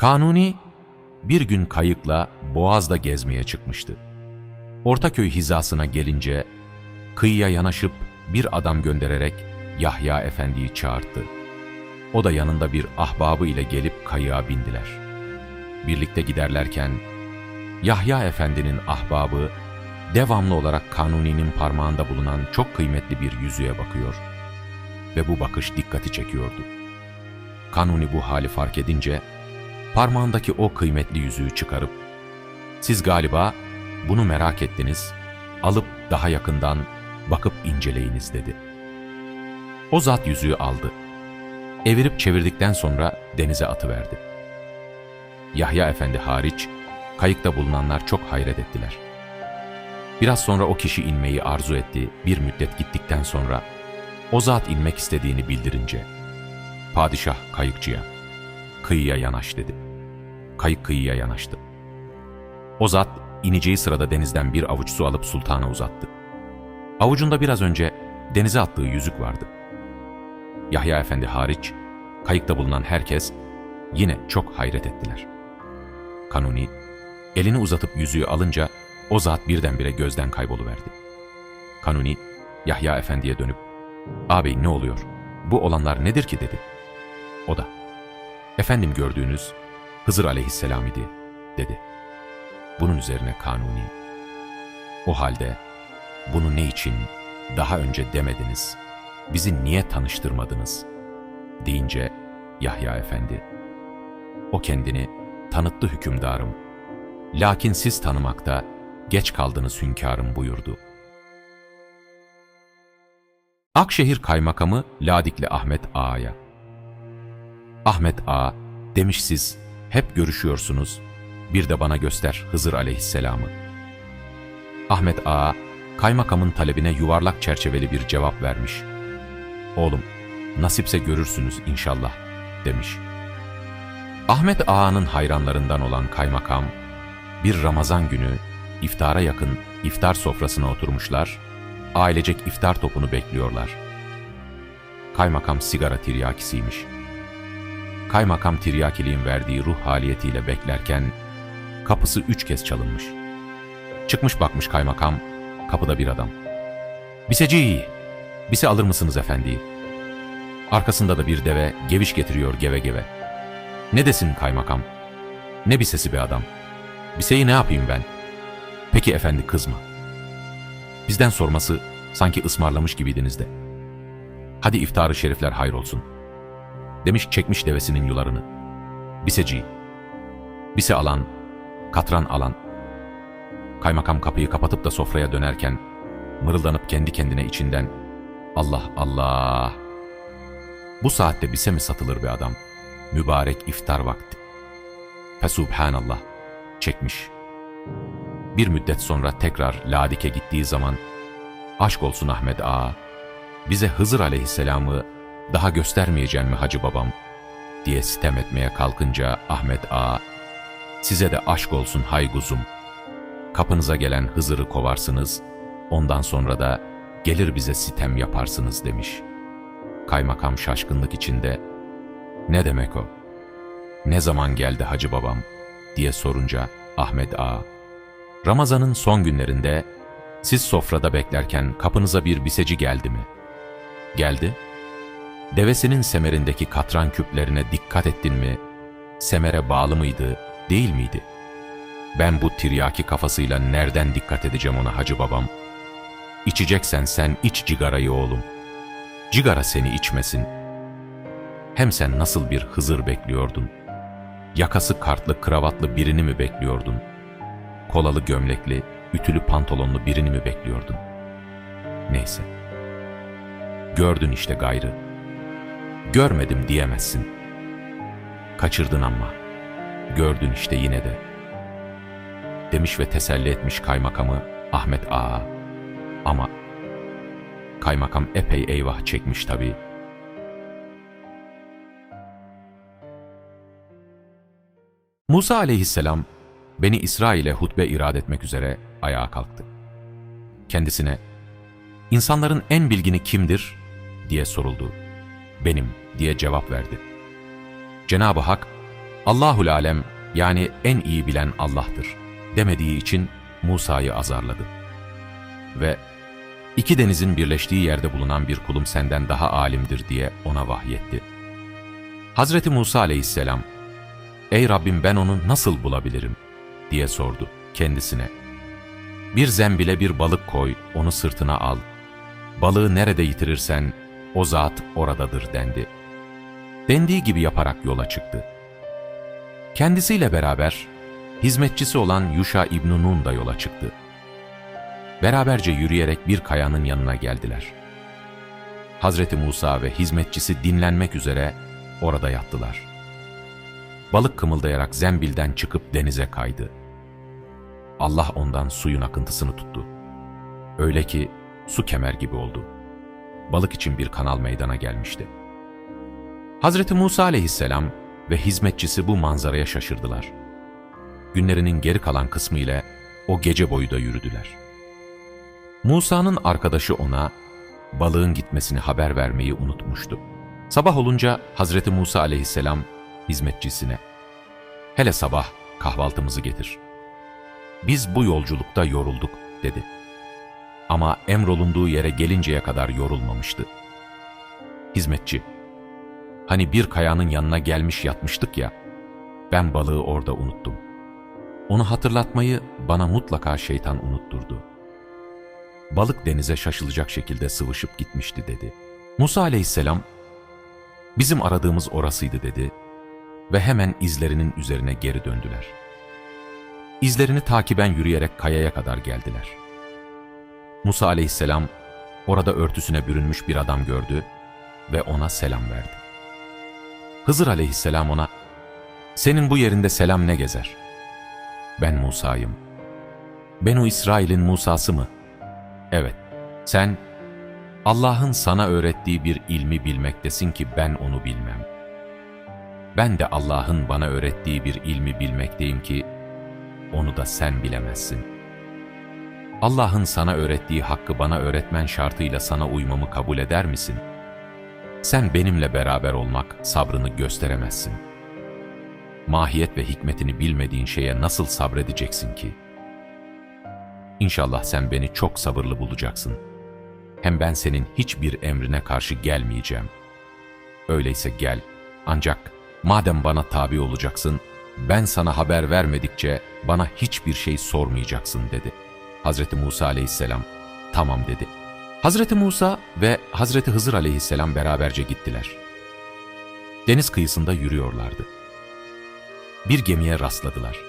Kanuni bir gün kayıkla Boğaz'da gezmeye çıkmıştı. Ortaköy hizasına gelince kıyıya yanaşıp bir adam göndererek Yahya Efendi'yi çağırdı. O da yanında bir ahbabı ile gelip kayığa bindiler. Birlikte giderlerken Yahya Efendi'nin ahbabı devamlı olarak Kanuni'nin parmağında bulunan çok kıymetli bir yüzüğe bakıyor ve bu bakış dikkati çekiyordu. Kanuni bu hali fark edince parmağındaki o kıymetli yüzüğü çıkarıp siz galiba bunu merak ettiniz, alıp daha yakından bakıp inceleyiniz dedi. O zat yüzüğü aldı. Evirip çevirdikten sonra denize atıverdi. Yahya Efendi hariç kayıkta bulunanlar çok hayret ettiler. Biraz sonra o kişi inmeyi arzu etti, bir müddet gittikten sonra o zat inmek istediğini bildirince padişah kayıkçıya kıyıya yanaş dedi. Kayık kıyıya yanaştı. O zat ineceği sırada denizden bir avuç su alıp sultana uzattı. Avucunda biraz önce denize attığı yüzük vardı. Yahya Efendi hariç kayıkta bulunan herkes yine çok hayret ettiler. Kanuni elini uzatıp yüzüğü alınca o zat birdenbire gözden kayboluverdi. Kanuni Yahya Efendi'ye dönüp ''Ağabey ne oluyor? Bu olanlar nedir ki?'' dedi. O da ''Efendim gördüğünüz Hızır aleyhisselam idi.'' dedi. Bunun üzerine Kanuni ''O halde bunu ne için daha önce demediniz, bizi niye tanıştırmadınız?'' deyince Yahya Efendi ''O kendini tanıttı hükümdarım. Lakin siz tanımakta geç kaldınız hünkârım buyurdu. Akşehir Kaymakamı Ladikli Ahmet Ağa'ya Ahmet Ağa demiş siz hep görüşüyorsunuz, bir de bana göster Hızır aleyhisselamı. Ahmet Ağa, kaymakamın talebine yuvarlak çerçeveli bir cevap vermiş. Oğlum, nasipse görürsünüz inşallah, demiş. Ahmet Ağa'nın hayranlarından olan kaymakam, bir Ramazan günü iftara yakın iftar sofrasına oturmuşlar, ailecek iftar topunu bekliyorlar. Kaymakam sigara tiryakisiymiş. Kaymakam tiryakiliğin verdiği ruh haliyetiyle beklerken kapısı üç kez çalınmış. Çıkmış bakmış kaymakam, kapıda bir adam. Biseci, bise alır mısınız efendi? Arkasında da bir deve geviş getiriyor geve geve. Ne desin kaymakam? Ne bisesi be adam? Biseyi ne yapayım ben? Peki efendi kızma. Bizden sorması sanki ısmarlamış gibiydiniz de. Hadi iftarı şerifler hayrolsun. Demiş çekmiş devesinin yularını. Biseci. Bise alan, katran alan. Kaymakam kapıyı kapatıp da sofraya dönerken mırıldanıp kendi kendine içinden Allah Allah. Bu saatte bise mi satılır be adam? Mübarek iftar vakti. Fesubhanallah. Çekmiş. Bir müddet sonra tekrar Ladik'e gittiği zaman aşk olsun Ahmet Ağa, bize Hızır aleyhisselamı daha göstermeyecek mi hacı babam diye sitem etmeye kalkınca Ahmet Ağa, size de aşk olsun hayguzum. Kapınıza gelen Hızır'ı kovarsınız, ondan sonra da gelir bize sitem yaparsınız demiş. Kaymakam şaşkınlık içinde, ne demek o? Ne zaman geldi hacı babam diye sorunca Ahmet Ağa, Ramazan'ın son günlerinde siz sofrada beklerken kapınıza bir biseci geldi mi? Geldi. Devesinin semerindeki katran küplerine dikkat ettin mi? Semere bağlı mıydı, değil miydi? Ben bu tiryaki kafasıyla nereden dikkat edeceğim ona hacı babam? İçeceksen sen iç cigarayı oğlum. Cigara seni içmesin. Hem sen nasıl bir Hızır bekliyordun? Yakası kartlı, kravatlı birini mi bekliyordun? Kolalı gömlekli, ütülü pantolonlu birini mi bekliyordun? Neyse. Gördün işte gayrı. Görmedim diyemezsin. Kaçırdın ama. Gördün işte yine de. Demiş ve teselli etmiş kaymakamı Ahmet Ağa. Ama kaymakam epey eyvah çekmiş tabii. Musa aleyhisselam Beni İsrail'e hutbe irad etmek üzere ayağa kalktı. Kendisine, insanların en bilgini kimdir diye soruldu. Benim diye cevap verdi. Cenab-ı Hak, Allahul alem yani en iyi bilen Allah'tır demediği için Musa'yı azarladı. Ve iki denizin birleştiği yerde bulunan bir kulum senden daha alimdir diye ona vahyetti. Hazreti Musa aleyhisselam, Ey Rabbim ben onu nasıl bulabilirim? diye sordu kendisine. Bir zembile bir balık koy, onu sırtına al. Balığı nerede yitirirsen o zat oradadır dendi. Dendiği gibi yaparak yola çıktı. Kendisiyle beraber hizmetçisi olan Yuşa İbn Nun da yola çıktı. Beraberce yürüyerek bir kayanın yanına geldiler. Hazreti Musa ve hizmetçisi dinlenmek üzere orada yattılar. Balık kımıldayarak zembilden çıkıp denize kaydı. Allah ondan suyun akıntısını tuttu. Öyle ki su kemer gibi oldu. Balık için bir kanal meydana gelmişti. Hazreti Musa aleyhisselam ve hizmetçisi bu manzaraya şaşırdılar. Günlerinin geri kalan kısmı ile o gece boyu da yürüdüler. Musa'nın arkadaşı ona balığın gitmesini haber vermeyi unutmuştu. Sabah olunca Hazreti Musa aleyhisselam hizmetçisine ''Hele sabah kahvaltımızı getir. Biz bu yolculukta yorulduk.'' dedi. Ama emrolunduğu yere gelinceye kadar yorulmamıştı. Hizmetçi ''Hani bir kayanın yanına gelmiş yatmıştık ya, ben balığı orada unuttum. Onu hatırlatmayı bana mutlaka şeytan unutturdu. Balık denize şaşılacak şekilde sıvışıp gitmişti.'' dedi. Musa aleyhisselam Bizim aradığımız orasıydı dedi ve hemen izlerinin üzerine geri döndüler. İzlerini takiben yürüyerek kayaya kadar geldiler. Musa aleyhisselam orada örtüsüne bürünmüş bir adam gördü ve ona selam verdi. Hızır aleyhisselam ona, senin bu yerinde selam ne gezer? Ben Musa'yım. Benu İsrail'in Musa'sı mı? Evet, sen Allah'ın sana öğrettiği bir ilmi bilmektesin ki ben onu bilmem. Ben de Allah'ın bana öğrettiği bir ilmi bilmekteyim ki onu da sen bilemezsin. Allah'ın sana öğrettiği hakkı bana öğretmen şartıyla sana uymamı kabul eder misin? Sen benimle beraber olmak sabrını gösteremezsin. Mahiyet ve hikmetini bilmediğin şeye nasıl sabredeceksin ki? İnşallah sen beni çok sabırlı bulacaksın.'' Hem ben senin hiçbir emrine karşı gelmeyeceğim. Öyleyse gel. Ancak madem bana tabi olacaksın, ben sana haber vermedikçe bana hiçbir şey sormayacaksın dedi. Hazreti Musa aleyhisselam tamam dedi. Hazreti Musa ve Hazreti Hızır aleyhisselam beraberce gittiler. Deniz kıyısında yürüyorlardı. Bir gemiye rastladılar.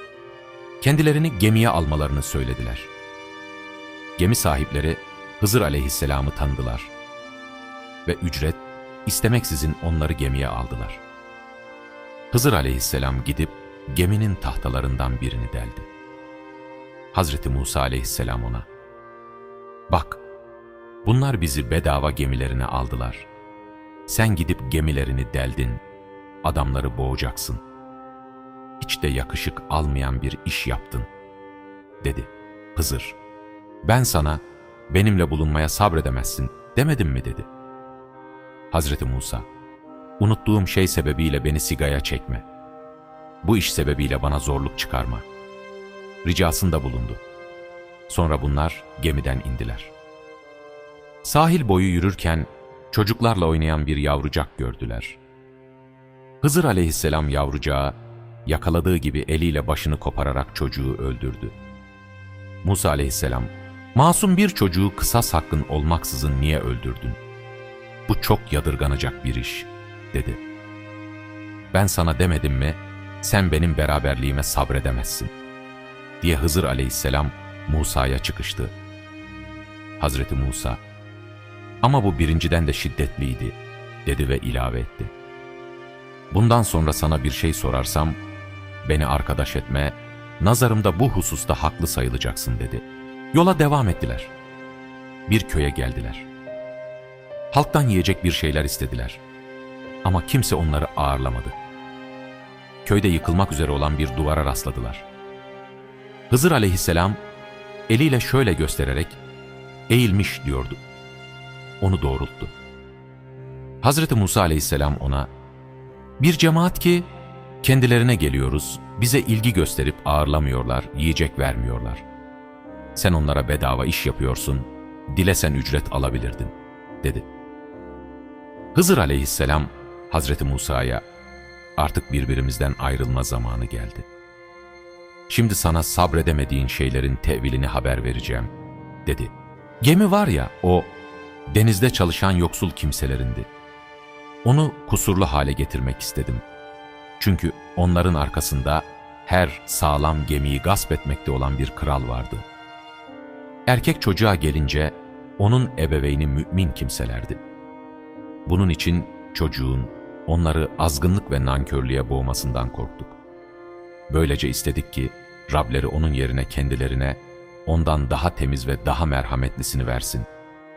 Kendilerini gemiye almalarını söylediler. Gemi sahipleri Hızır aleyhisselamı tanıdılar. Ve ücret istemeksizin onları gemiye aldılar. Hızır aleyhisselam gidip geminin tahtalarından birini deldi. Hazreti Musa aleyhisselam ona, Bak, bunlar bizi bedava gemilerine aldılar. Sen gidip gemilerini deldin, adamları boğacaksın. Hiç de yakışık almayan bir iş yaptın, dedi Hızır. Ben sana, benimle bulunmaya sabredemezsin demedim mi dedi. Hazreti Musa, unuttuğum şey sebebiyle beni sigaya çekme. Bu iş sebebiyle bana zorluk çıkarma. Ricasında bulundu. Sonra bunlar gemiden indiler. Sahil boyu yürürken çocuklarla oynayan bir yavrucak gördüler. Hızır aleyhisselam yavrucağı yakaladığı gibi eliyle başını kopararak çocuğu öldürdü. Musa aleyhisselam Masum bir çocuğu kısas hakkın olmaksızın niye öldürdün? Bu çok yadırganacak bir iş, dedi. Ben sana demedim mi, sen benim beraberliğime sabredemezsin, diye Hızır aleyhisselam Musa'ya çıkıştı. Hazreti Musa, ama bu birinciden de şiddetliydi, dedi ve ilave etti. Bundan sonra sana bir şey sorarsam, beni arkadaş etme, nazarımda bu hususta haklı sayılacaksın dedi.'' Yola devam ettiler. Bir köye geldiler. Halktan yiyecek bir şeyler istediler. Ama kimse onları ağırlamadı. Köyde yıkılmak üzere olan bir duvara rastladılar. Hızır aleyhisselam eliyle şöyle göstererek eğilmiş diyordu. Onu doğrulttu. Hazreti Musa aleyhisselam ona bir cemaat ki Kendilerine geliyoruz, bize ilgi gösterip ağırlamıyorlar, yiyecek vermiyorlar. Sen onlara bedava iş yapıyorsun, dilesen ücret alabilirdin, dedi. Hızır aleyhisselam, Hazreti Musa'ya, artık birbirimizden ayrılma zamanı geldi. Şimdi sana sabredemediğin şeylerin tevilini haber vereceğim, dedi. Gemi var ya, o denizde çalışan yoksul kimselerindi. Onu kusurlu hale getirmek istedim. Çünkü onların arkasında her sağlam gemiyi gasp etmekte olan bir kral vardı. Erkek çocuğa gelince onun ebeveyni mümin kimselerdi. Bunun için çocuğun onları azgınlık ve nankörlüğe boğmasından korktuk. Böylece istedik ki Rableri onun yerine kendilerine ondan daha temiz ve daha merhametlisini versin.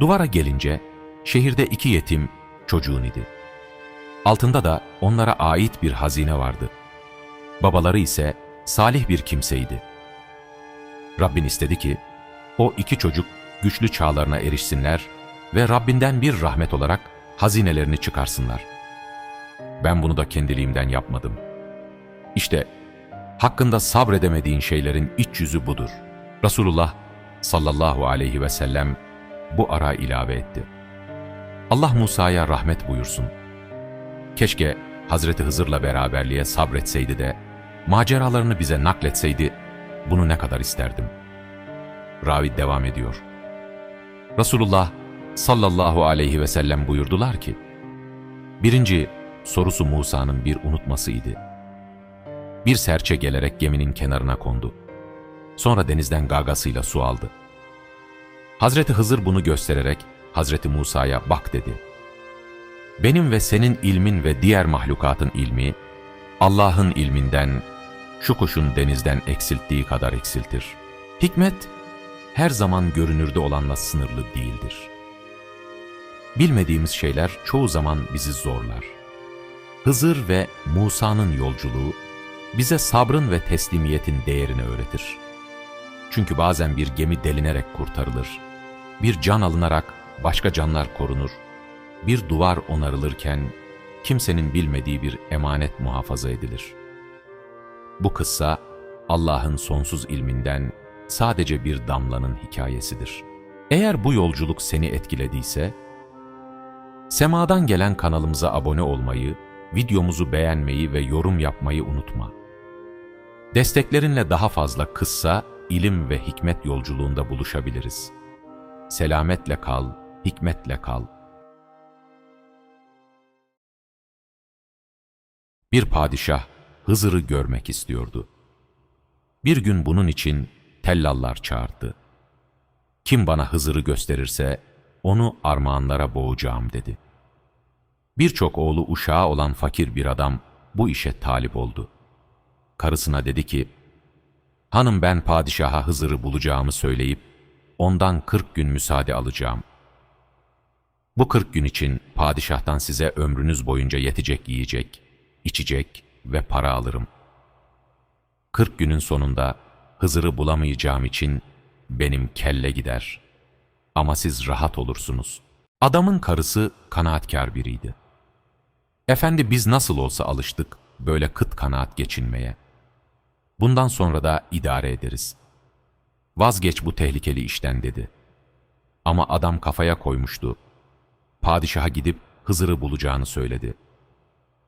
Duvara gelince şehirde iki yetim çocuğun idi. Altında da onlara ait bir hazine vardı. Babaları ise salih bir kimseydi. Rabbin istedi ki o iki çocuk güçlü çağlarına erişsinler ve Rabbinden bir rahmet olarak hazinelerini çıkarsınlar. Ben bunu da kendiliğimden yapmadım. İşte hakkında sabredemediğin şeylerin iç yüzü budur. Resulullah sallallahu aleyhi ve sellem bu ara ilave etti. Allah Musa'ya rahmet buyursun. Keşke Hazreti Hızır'la beraberliğe sabretseydi de, maceralarını bize nakletseydi, bunu ne kadar isterdim. Ravi devam ediyor. Resulullah sallallahu aleyhi ve sellem buyurdular ki, birinci sorusu Musa'nın bir unutmasıydı. Bir serçe gelerek geminin kenarına kondu. Sonra denizden gagasıyla su aldı. Hazreti Hızır bunu göstererek Hazreti Musa'ya bak dedi. Benim ve senin ilmin ve diğer mahlukatın ilmi, Allah'ın ilminden, şu kuşun denizden eksilttiği kadar eksiltir. Hikmet, her zaman görünürde olanla sınırlı değildir. Bilmediğimiz şeyler çoğu zaman bizi zorlar. Hızır ve Musa'nın yolculuğu, bize sabrın ve teslimiyetin değerini öğretir. Çünkü bazen bir gemi delinerek kurtarılır, bir can alınarak başka canlar korunur, bir duvar onarılırken kimsenin bilmediği bir emanet muhafaza edilir. Bu kıssa Allah'ın sonsuz ilminden sadece bir damlanın hikayesidir. Eğer bu yolculuk seni etkilediyse, semadan gelen kanalımıza abone olmayı, videomuzu beğenmeyi ve yorum yapmayı unutma. Desteklerinle daha fazla kıssa, ilim ve hikmet yolculuğunda buluşabiliriz. Selametle kal, hikmetle kal. Bir padişah Hızır'ı görmek istiyordu. Bir gün bunun için tellallar çağırdı. Kim bana Hızır'ı gösterirse onu armağanlara boğacağım dedi. Birçok oğlu uşağı olan fakir bir adam bu işe talip oldu. Karısına dedi ki, Hanım ben padişaha Hızır'ı bulacağımı söyleyip ondan kırk gün müsaade alacağım. Bu kırk gün için padişahtan size ömrünüz boyunca yetecek yiyecek, içecek ve para alırım. Kırk günün sonunda Hızır'ı bulamayacağım için benim kelle gider. Ama siz rahat olursunuz. Adamın karısı kanaatkar biriydi. Efendi biz nasıl olsa alıştık böyle kıt kanaat geçinmeye. Bundan sonra da idare ederiz. Vazgeç bu tehlikeli işten dedi. Ama adam kafaya koymuştu. Padişaha gidip Hızır'ı bulacağını söyledi.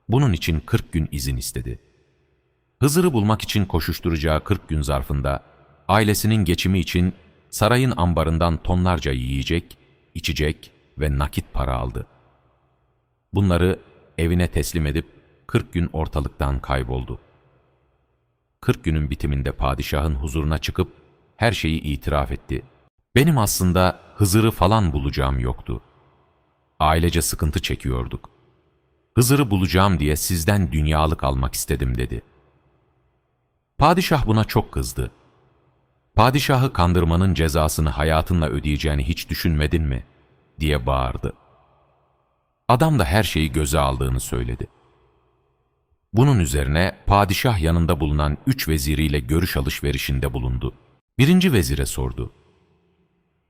Bunun için 40 gün izin istedi. Hızır'ı bulmak için koşuşturacağı 40 gün zarfında ailesinin geçimi için sarayın ambarından tonlarca yiyecek, içecek ve nakit para aldı. Bunları evine teslim edip 40 gün ortalıktan kayboldu. 40 günün bitiminde padişahın huzuruna çıkıp her şeyi itiraf etti. Benim aslında Hızır'ı falan bulacağım yoktu. Ailece sıkıntı çekiyorduk. Hızır'ı bulacağım diye sizden dünyalık almak istedim dedi. Padişah buna çok kızdı. Padişahı kandırmanın cezasını hayatınla ödeyeceğini hiç düşünmedin mi? diye bağırdı. Adam da her şeyi göze aldığını söyledi. Bunun üzerine padişah yanında bulunan üç veziriyle görüş alışverişinde bulundu. Birinci vezire sordu.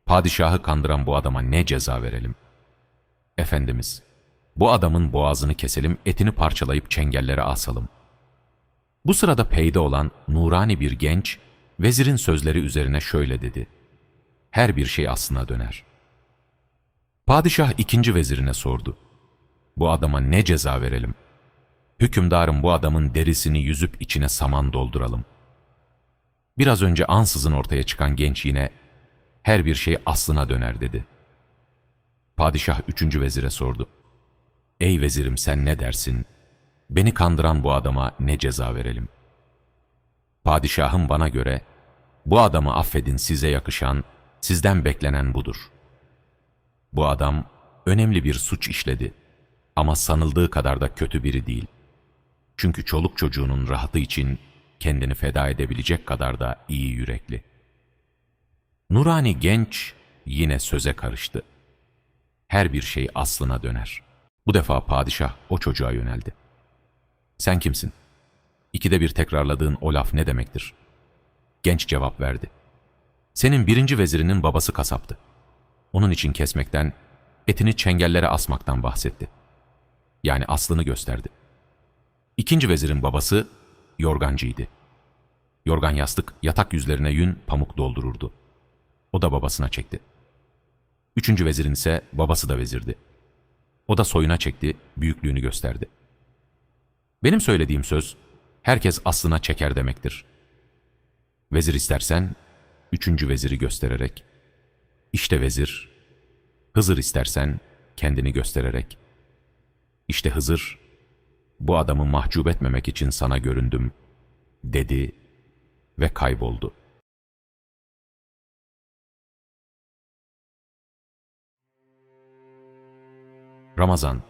Padişahı kandıran bu adama ne ceza verelim? Efendimiz, bu adamın boğazını keselim, etini parçalayıp çengellere asalım. Bu sırada peyde olan nurani bir genç, vezirin sözleri üzerine şöyle dedi. Her bir şey aslına döner. Padişah ikinci vezirine sordu. Bu adama ne ceza verelim? Hükümdarım bu adamın derisini yüzüp içine saman dolduralım. Biraz önce ansızın ortaya çıkan genç yine her bir şey aslına döner dedi. Padişah üçüncü vezire sordu. Ey vezirim sen ne dersin? Beni kandıran bu adama ne ceza verelim? Padişahım bana göre, bu adamı affedin size yakışan, sizden beklenen budur. Bu adam önemli bir suç işledi ama sanıldığı kadar da kötü biri değil. Çünkü çoluk çocuğunun rahatı için kendini feda edebilecek kadar da iyi yürekli. Nurani genç yine söze karıştı. Her bir şey aslına döner. Bu defa padişah o çocuğa yöneldi. Sen kimsin? İkide bir tekrarladığın o laf ne demektir? Genç cevap verdi. Senin birinci vezirinin babası kasaptı. Onun için kesmekten, etini çengellere asmaktan bahsetti. Yani aslını gösterdi. İkinci vezirin babası yorgancıydı. Yorgan yastık yatak yüzlerine yün pamuk doldururdu. O da babasına çekti. Üçüncü vezirin ise babası da vezirdi. O da soyuna çekti, büyüklüğünü gösterdi. Benim söylediğim söz, herkes aslına çeker demektir. Vezir istersen, üçüncü veziri göstererek, işte vezir, Hızır istersen, kendini göstererek, işte Hızır, bu adamı mahcup etmemek için sana göründüm, dedi ve kayboldu. Ramazan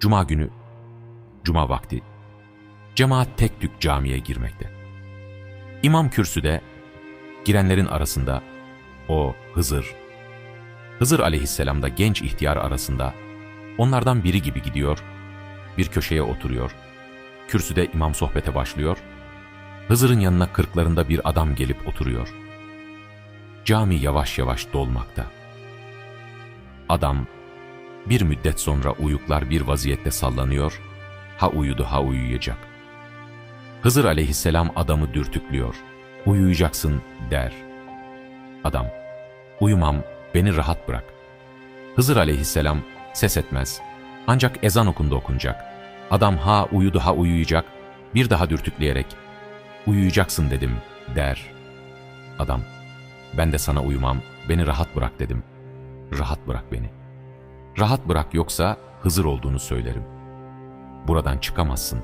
Cuma günü Cuma vakti cemaat tek tük camiye girmekte. İmam kürsüde girenlerin arasında o Hızır, Hızır aleyhisselam da genç ihtiyar arasında onlardan biri gibi gidiyor, bir köşeye oturuyor. Kürsüde imam sohbete başlıyor. Hızır'ın yanına kırklarında bir adam gelip oturuyor. Cami yavaş yavaş dolmakta. Adam bir müddet sonra uyuklar bir vaziyette sallanıyor, ha uyudu ha uyuyacak. Hızır aleyhisselam adamı dürtüklüyor. Uyuyacaksın der. Adam, uyumam, beni rahat bırak. Hızır aleyhisselam ses etmez. Ancak ezan okundu okunacak. Adam ha uyudu ha uyuyacak, bir daha dürtükleyerek, uyuyacaksın dedim der. Adam, ben de sana uyumam, beni rahat bırak dedim. Rahat bırak beni. Rahat bırak yoksa Hızır olduğunu söylerim. Buradan çıkamazsın.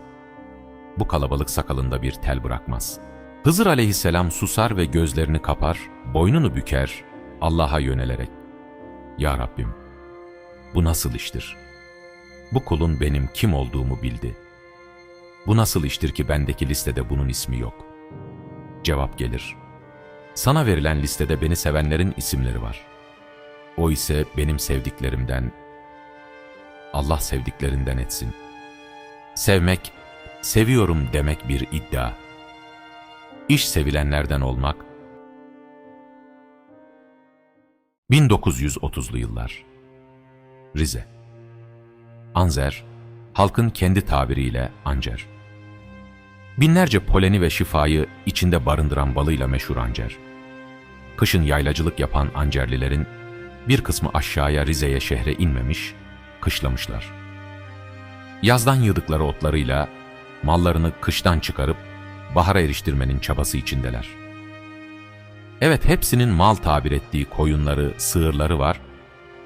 Bu kalabalık sakalında bir tel bırakmaz. Hızır aleyhisselam susar ve gözlerini kapar, boynunu büker, Allah'a yönelerek. Ya Rabbim, bu nasıl iştir? Bu kulun benim kim olduğumu bildi. Bu nasıl iştir ki bendeki listede bunun ismi yok? Cevap gelir. Sana verilen listede beni sevenlerin isimleri var. O ise benim sevdiklerimden, Allah sevdiklerinden etsin. Sevmek, seviyorum demek bir iddia. İş sevilenlerden olmak, 1930'lu yıllar Rize Anzer, halkın kendi tabiriyle Ancer. Binlerce poleni ve şifayı içinde barındıran balıyla meşhur Ancer. Kışın yaylacılık yapan Ancerlilerin bir kısmı aşağıya Rize'ye şehre inmemiş, kışlamışlar. Yazdan yığdıkları otlarıyla mallarını kıştan çıkarıp bahara eriştirmenin çabası içindeler. Evet hepsinin mal tabir ettiği koyunları, sığırları var,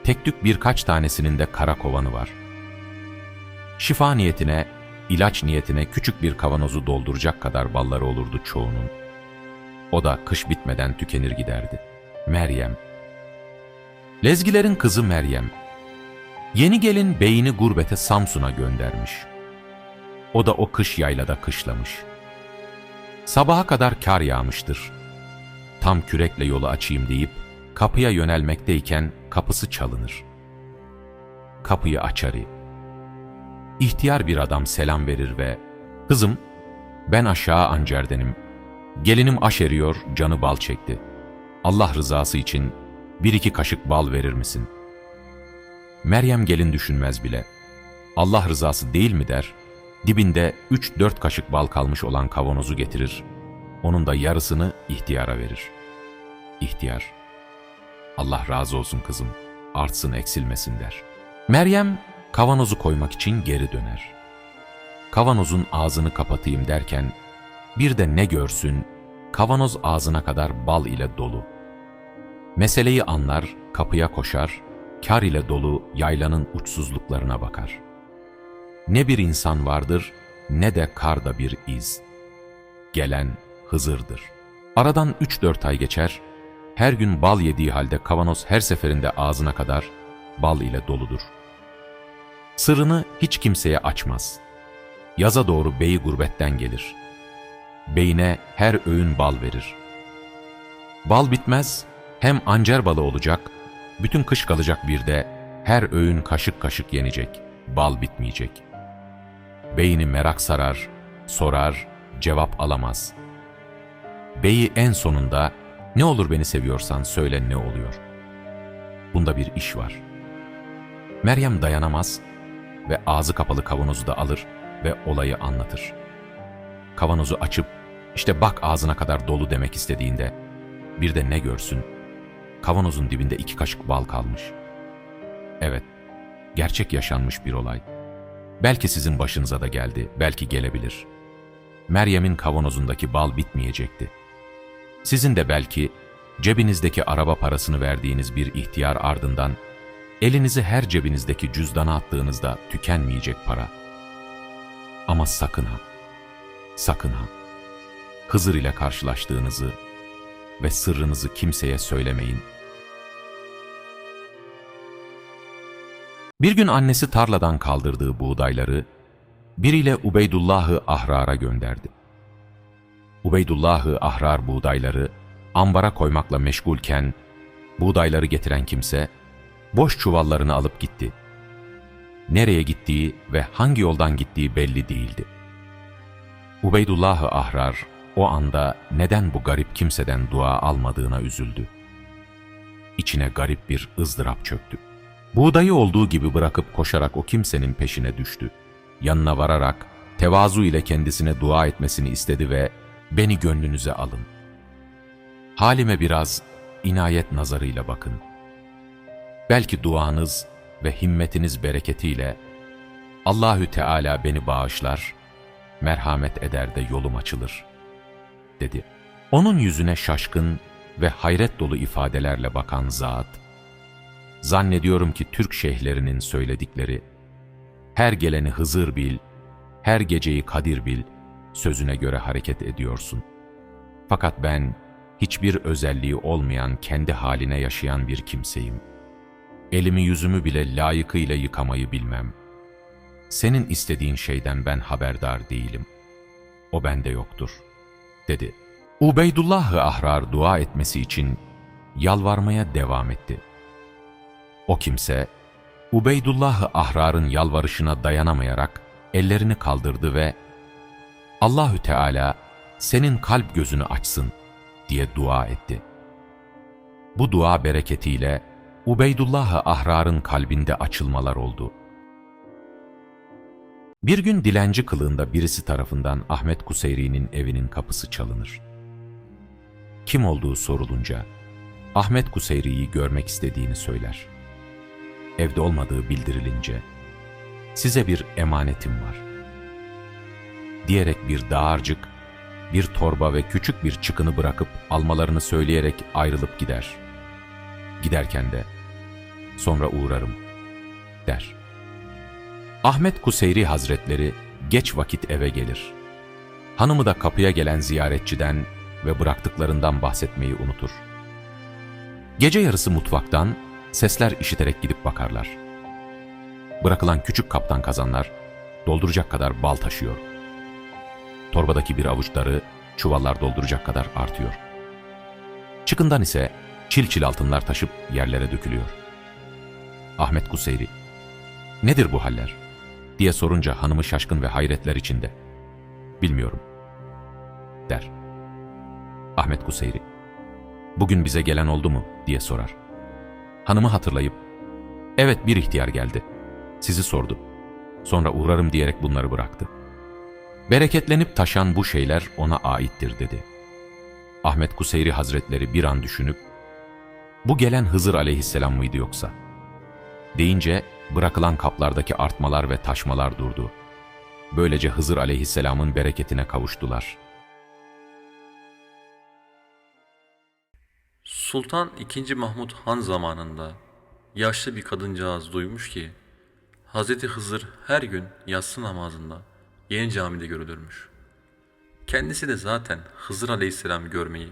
tek tük birkaç tanesinin de kara kovanı var. Şifa niyetine, ilaç niyetine küçük bir kavanozu dolduracak kadar balları olurdu çoğunun. O da kış bitmeden tükenir giderdi. Meryem. Lezgilerin kızı Meryem. Yeni gelin beyini gurbete Samsun'a göndermiş. O da o kış yaylada kışlamış. Sabaha kadar kar yağmıştır. Tam kürekle yolu açayım deyip kapıya yönelmekteyken kapısı çalınır. Kapıyı açarı. İhtiyar bir adam selam verir ve ''Kızım, ben aşağı Ancer'denim. Gelinim aş eriyor, canı bal çekti. Allah rızası için bir iki kaşık bal verir misin?'' Meryem gelin düşünmez bile. Allah rızası değil mi der, Dibinde 3-4 kaşık bal kalmış olan kavanozu getirir. Onun da yarısını ihtiyara verir. İhtiyar, Allah razı olsun kızım, artsın eksilmesin der. Meryem kavanozu koymak için geri döner. Kavanozun ağzını kapatayım derken bir de ne görsün, kavanoz ağzına kadar bal ile dolu. Meseleyi anlar, kapıya koşar, kar ile dolu yaylanın uçsuzluklarına bakar. Ne bir insan vardır, ne de karda bir iz. Gelen Hızır'dır. Aradan 3-4 ay geçer, her gün bal yediği halde kavanoz her seferinde ağzına kadar bal ile doludur. Sırrını hiç kimseye açmaz. Yaza doğru beyi gurbetten gelir. Beyine her öğün bal verir. Bal bitmez, hem ancer balı olacak, bütün kış kalacak bir de her öğün kaşık kaşık yenecek, bal bitmeyecek. Beyni merak sarar, sorar, cevap alamaz. Beyi en sonunda, ne olur beni seviyorsan söyle ne oluyor. Bunda bir iş var. Meryem dayanamaz ve ağzı kapalı kavanozu da alır ve olayı anlatır. Kavanozu açıp, işte bak ağzına kadar dolu demek istediğinde, bir de ne görsün, kavanozun dibinde iki kaşık bal kalmış. Evet, gerçek yaşanmış bir olay. Belki sizin başınıza da geldi, belki gelebilir. Meryem'in kavanozundaki bal bitmeyecekti. Sizin de belki cebinizdeki araba parasını verdiğiniz bir ihtiyar ardından elinizi her cebinizdeki cüzdana attığınızda tükenmeyecek para. Ama sakın ha, sakın ha, Hızır ile karşılaştığınızı ve sırrınızı kimseye söylemeyin. Bir gün annesi tarladan kaldırdığı buğdayları biriyle Ubeydullah'ı Ahrar'a gönderdi. Ubeydullah'ı Ahrar buğdayları ambara koymakla meşgulken buğdayları getiren kimse boş çuvallarını alıp gitti. Nereye gittiği ve hangi yoldan gittiği belli değildi. Ubeydullah'ı Ahrar o anda neden bu garip kimseden dua almadığına üzüldü. İçine garip bir ızdırap çöktü. Buğdayı olduğu gibi bırakıp koşarak o kimsenin peşine düştü. Yanına vararak tevazu ile kendisine dua etmesini istedi ve beni gönlünüze alın. Halime biraz inayet nazarıyla bakın. Belki duanız ve himmetiniz bereketiyle Allahü Teala beni bağışlar, merhamet eder de yolum açılır, dedi. Onun yüzüne şaşkın ve hayret dolu ifadelerle bakan zat, zannediyorum ki Türk şeyhlerinin söyledikleri, her geleni Hızır bil, her geceyi Kadir bil, sözüne göre hareket ediyorsun. Fakat ben hiçbir özelliği olmayan kendi haline yaşayan bir kimseyim. Elimi yüzümü bile layıkıyla yıkamayı bilmem. Senin istediğin şeyden ben haberdar değilim. O bende yoktur, dedi. Ubeydullah-ı Ahrar dua etmesi için yalvarmaya devam etti. O kimse, Ubeydullah-ı Ahrar'ın yalvarışına dayanamayarak ellerini kaldırdı ve Allahü Teala senin kalp gözünü açsın diye dua etti. Bu dua bereketiyle Ubeydullah-ı Ahrar'ın kalbinde açılmalar oldu. Bir gün dilenci kılığında birisi tarafından Ahmet Kuseyri'nin evinin kapısı çalınır. Kim olduğu sorulunca Ahmet Kuseyri'yi görmek istediğini söyler. Evde olmadığı bildirilince size bir emanetim var.'' diyerek bir dağarcık, bir torba ve küçük bir çıkını bırakıp almalarını söyleyerek ayrılıp gider. Giderken de sonra uğrarım der. Ahmet Kuseyri Hazretleri geç vakit eve gelir. Hanımı da kapıya gelen ziyaretçiden ve bıraktıklarından bahsetmeyi unutur. Gece yarısı mutfaktan sesler işiterek gidip bakarlar. Bırakılan küçük kaptan kazanlar dolduracak kadar bal taşıyor. Torbadaki bir avuçları çuvallar dolduracak kadar artıyor. Çıkından ise çil çil altınlar taşıp yerlere dökülüyor. Ahmet Kuseyri, nedir bu haller? diye sorunca hanımı şaşkın ve hayretler içinde. Bilmiyorum, der. Ahmet Kuseyri, bugün bize gelen oldu mu diye sorar. Hanımı hatırlayıp, evet bir ihtiyar geldi, sizi sordu. Sonra uğrarım diyerek bunları bıraktı. Bereketlenip taşan bu şeyler ona aittir dedi. Ahmet Kuseyri Hazretleri bir an düşünüp, bu gelen Hızır aleyhisselam mıydı yoksa? Deyince bırakılan kaplardaki artmalar ve taşmalar durdu. Böylece Hızır aleyhisselamın bereketine kavuştular. Sultan II. Mahmud Han zamanında yaşlı bir kadıncağız duymuş ki Hz. Hızır her gün yatsı namazında yeni camide görülürmüş. Kendisi de zaten Hızır aleyhisselam görmeyi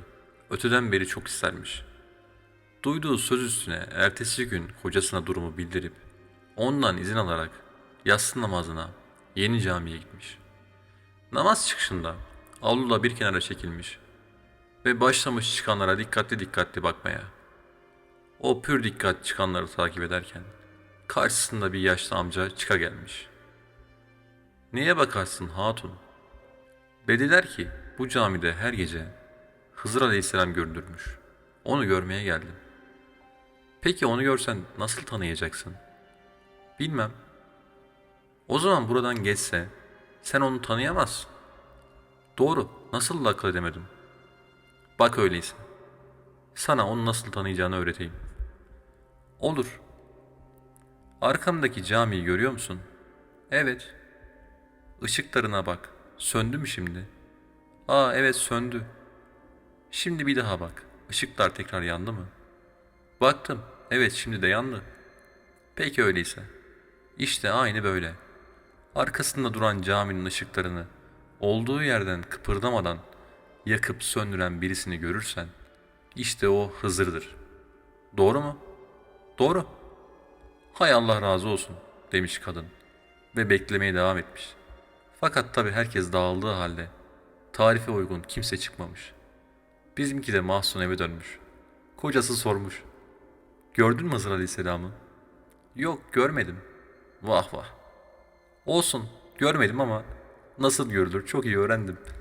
öteden beri çok istermiş. Duyduğu söz üstüne ertesi gün kocasına durumu bildirip ondan izin alarak yatsı namazına yeni camiye gitmiş. Namaz çıkışında avluda bir kenara çekilmiş ve başlamış çıkanlara dikkatli dikkatli bakmaya. O pür dikkat çıkanları takip ederken karşısında bir yaşlı amca çıka gelmiş. Neye bakarsın hatun? Dediler ki bu camide her gece Hızır Aleyhisselam görülürmüş. Onu görmeye geldim. Peki onu görsen nasıl tanıyacaksın? Bilmem. O zaman buradan geçse sen onu tanıyamazsın. Doğru, nasıl akıl edemedim. Bak öyleyse. Sana onu nasıl tanıyacağını öğreteyim. Olur. Arkamdaki camiyi görüyor musun? Evet. Işıklarına bak. Söndü mü şimdi? Aa evet söndü. Şimdi bir daha bak. Işıklar tekrar yandı mı? Baktım. Evet şimdi de yandı. Peki öyleyse. İşte aynı böyle. Arkasında duran caminin ışıklarını olduğu yerden kıpırdamadan yakıp söndüren birisini görürsen işte o Hızır'dır. Doğru mu? Doğru. Hay Allah razı olsun demiş kadın ve beklemeye devam etmiş. Fakat tabi herkes dağıldığı halde tarife uygun kimse çıkmamış. Bizimki de mahzun eve dönmüş. Kocası sormuş. Gördün mü Hızır Aleyhisselam'ı? Yok görmedim. Vah vah. Olsun görmedim ama nasıl görülür çok iyi öğrendim.''